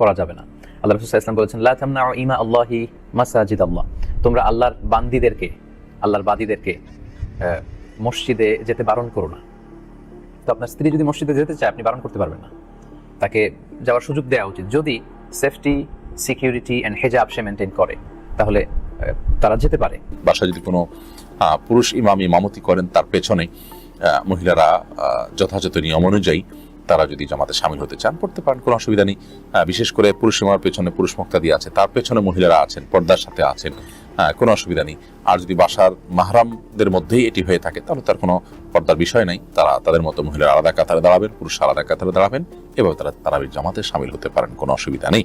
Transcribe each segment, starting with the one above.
করা যাবে না। আল্লাহ রসুল ইসলাম বলেছেন, লা ইমা আল্লাহি মাসাজিদ আল্লাহ তোমরা আল্লাহর বান্দিদেরকে, আল্লাহর বাদীদেরকে মসজিদে যেতে বারণ করো না। তো আপনার স্ত্রী যদি মসজিদে যেতে চায়, আপনি বারণ করতে পারবেন না। তাকে যাওয়ার সুযোগ দেওয়া উচিত। যদি সেফটি, সিকিউরিটি অ্যান্ড হেজাব সে মেনটেন করে, তাহলে তারা যেতে পারে। বাসায় যদি কোনো পুরুষ ইমাম ইমামতি করেন, তার পেছনে মহিলারা যথাযথ নিয়ম অনুযায়ী তারা যদি জামাতে সামিল হতে চান, পড়তে পারেন, কোনো অসুবিধা নেই। বিশেষ করে পুরুষ সীমার পেছনে পুরুষ মুক্তাদি আছে, তার পেছনে মহিলারা আছেন, পর্দার সাথে আছেন কোনো অসুবিধা নেই। আর যদি বাসার মাহরামদের মধ্যেই এটি হয়ে থাকে, তাহলে তার কোনো পর্দার বিষয় নাই। তারা তাদের মতো মহিলারা আলাদা কাতারে দাঁড়াবেন পুরুষ আলাদা কাতারে দাঁড়াবেন, এভাবে তারা তারাবির জামাতে সামিল হতে পারেন, কোনো অসুবিধা নেই।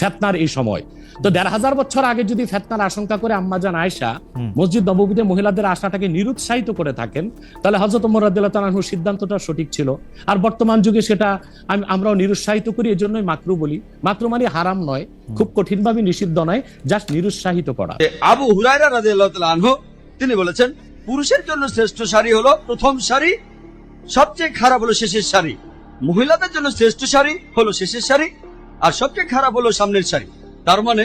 ফেতনার এই সময়। তো দেড় হাজার বছর আগে যদি ফেতনার আশঙ্কা করে আম্মাজান আয়সা মসজিদ নববীতে মহিলাদের আশাটাকে নিরুৎসাহিত করে থাকেন, তাহলে হজরত রাদিয়াল্লাহু সিদ্ধান্তটা সঠিক ছিল। আর বর্তমান যুগে সেটা আমি- আমরাও নিরুৎসাহিত করি, এজন্যই মাকরু বলি। মাত্র মানে হারাম নয়, খুব কঠিনভাবে নিষিদ্ধ নয়, জাস্ট নিরুৎসাহিত করা। আবু রাদিয়াল্লাহু তাআলা আনহু, তিনি বলেছেন, পুরুষের জন্য শ্রেষ্ঠ শাড়ি হলো প্রথম শাড়ি, সবচেয়ে খারাপ হলো শেষের শাড়ি। মহিলাদের জন্য শ্রেষ্ঠ শাড়ি হলো শেষের শাড়ি আর সবচেয়ে খারাপ হলো সামনের শাড়ি তার মানে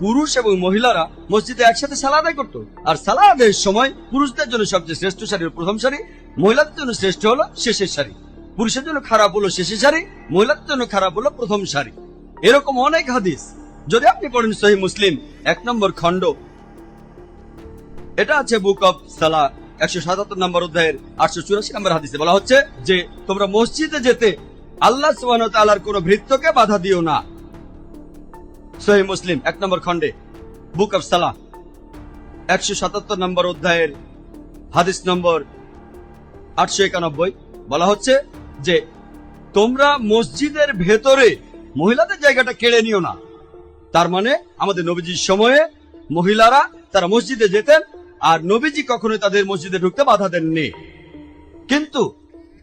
পুরুষ এবং মহিলারা মসজিদে একসাথে সালা আদায় করতো। আর সালা আদায়ের সময় পুরুষদের জন্য সবচেয়ে শ্রেষ্ঠ হলো প্রথম শাড়ি মহিলাদের জন্য শ্রেষ্ঠ হলো শেষের শাড়ি পুরুষের জন্য খারাপ হলো শেষের শাড়ি মহিলাদের জন্য খারাপ হলো প্রথম শাড়ি এরকম অনেক হাদিস। যদি আপনি পড়েন সহি মুসলিম, এক নম্বর খণ্ড। এটা আছে বুক অফ সালা একশো সাতাত্তর নম্বর অধ্যায়ের আটশো চুরাশি নম্বর হাদিসে বলা হচ্ছে যে, তোমরা মসজিদে যেতে আল্লাহ তাআলার কোন ভৃত্যকে বাধা দিও না। সহি মুসলিম, এক নম্বর খণ্ডে, বুক অফ সালা একশো সাতাত্তর নম্বর অধ্যায়ের হাদিস নম্বর আটশো একানব্বই বলা হচ্ছে যে, তোমরা মসজিদের ভেতরে মহিলাদের জায়গাটা কেড়ে নিও না। তার মানে আমাদের নবীজির সময়ে মহিলারা তারা মসজিদে যেতেন আর নবীজি কখনোই তাদের মসজিদে ঢুকতে বাধা দেননি। কিন্তু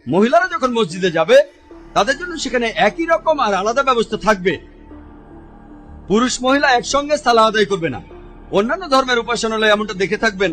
মহিলারা যখন মসজিদে যাবে তাদের জন্য সেখানে একই রকম আর আলাদা ব্যবস্থা থাকবে। পুরুষ মহিলা একসঙ্গে সালা আদায় করবে না। অন্যান্য ধর্মের উপাসনালয় এমনটা দেখে থাকবেন।